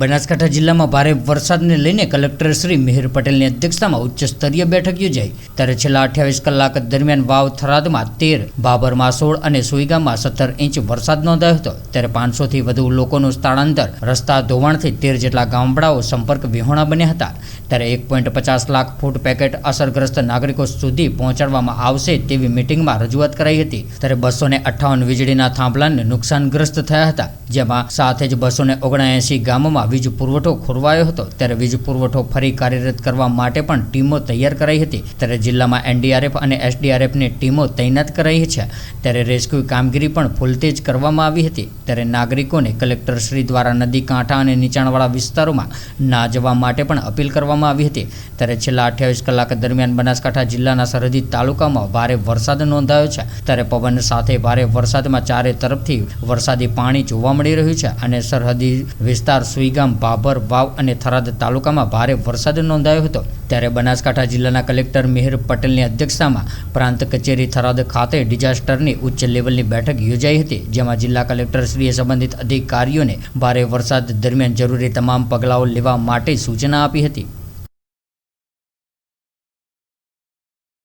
બનાસકાંઠા જિલ્લામાં ભારે વરસાદને લઈને કલેક્ટર શ્રી મિહિર પટેલની અધ્યક્ષતામાં ઉચ્ચ સ્તરીય બેઠક યોજાઈ. ત્યારે છેલ્લા અઠ્યાવીસ કલાક દરમિયાન વાવ થરાદમાં તેર બાબરમાં સોળ અને સુઈગામમાં સત્તર ઇંચ વરસાદ નોંધાયો હતો. ત્યારે પાંચસોથી વધુ લોકોનું સ્થળાંતર રસ્તા ધોવાણથી તેર જેટલા ગામડાઓ સંપર્ક વિહોણા બન્યા હતા. ત્યારે એક પોઈન્ટ પચાસ લાખ ફૂટ પેકેટ અસરગ્રસ્ત નાગરિકો સુધી પહોંચાડવામાં આવશે તેવી મિટિંગમાં રજૂઆત કરાઈ હતી. ત્યારે બસો ને અઠ્ઠાવન વીજળીના થાંભલાને નુકસાનગ્રસ્ત થયા હતા, જેમાં સાથે જ બસો ને ઓગણએંસી ગામોમાં વીજ પુરવઠો ખોરવાયો હતો. ત્યારે વીજ પુરવઠો ફરી કાર્યરત કરવા માટે પણ ટીમો તૈયાર કરાઈ હતી. ત્યારે જિલ્લામાં એનડીઆરએફ અને એસડીઆરએફની ટીમો તૈનાત કરાઈ છે. ત્યારે રેસ્ક્યુ કામગીરી પણ ફૂલતેજ કરવામાં આવી હતી. ત્યારે નાગરિકોને કલેક્ટર શ્રી દ્વારા નદી કાંઠા અને નીચાણવાળા વિસ્તારોમાં ના જવા માટે પણ અપીલ કરવામાં આવી હતી. ત્યારે છેલ્લા અઠ્યાવીસ કલાક દરમિયાન બનાસકાંઠા જિલ્લાના સરહદી તાલુકામાં ભારે વરસાદ નોંધાયો છે. ત્યારે પવન સાથે ભારે વરસાદમાં ચારે તરફથી વરસાદી પાણી જોવા મળી રહ્યું છે અને સરહદી વિસ્તાર સુઈગામ ભાભર વાવ અને થરાદ તાલુકામાં ભારે વરસાદ નોંધાયો હતો. ત્યારે બનાસકાંઠા જિલ્લાના કલેક્ટર મિહિર પટેલની અધ્યક્ષતામાં પ્રાંત કચેરી થરાદ ખાતે ડિઝાસ્ટરની ઉચ્ચ લેવલની બેઠક યોજાઈ હતી, જેમાં જિલ્લા કલેક્ટરશ્રીએ સંબંધિત અધિકારીઓને ભારે વરસાદ દરમિયાન જરૂરી તમામ પગલાઓ લેવા માટે સૂચના આપી હતી.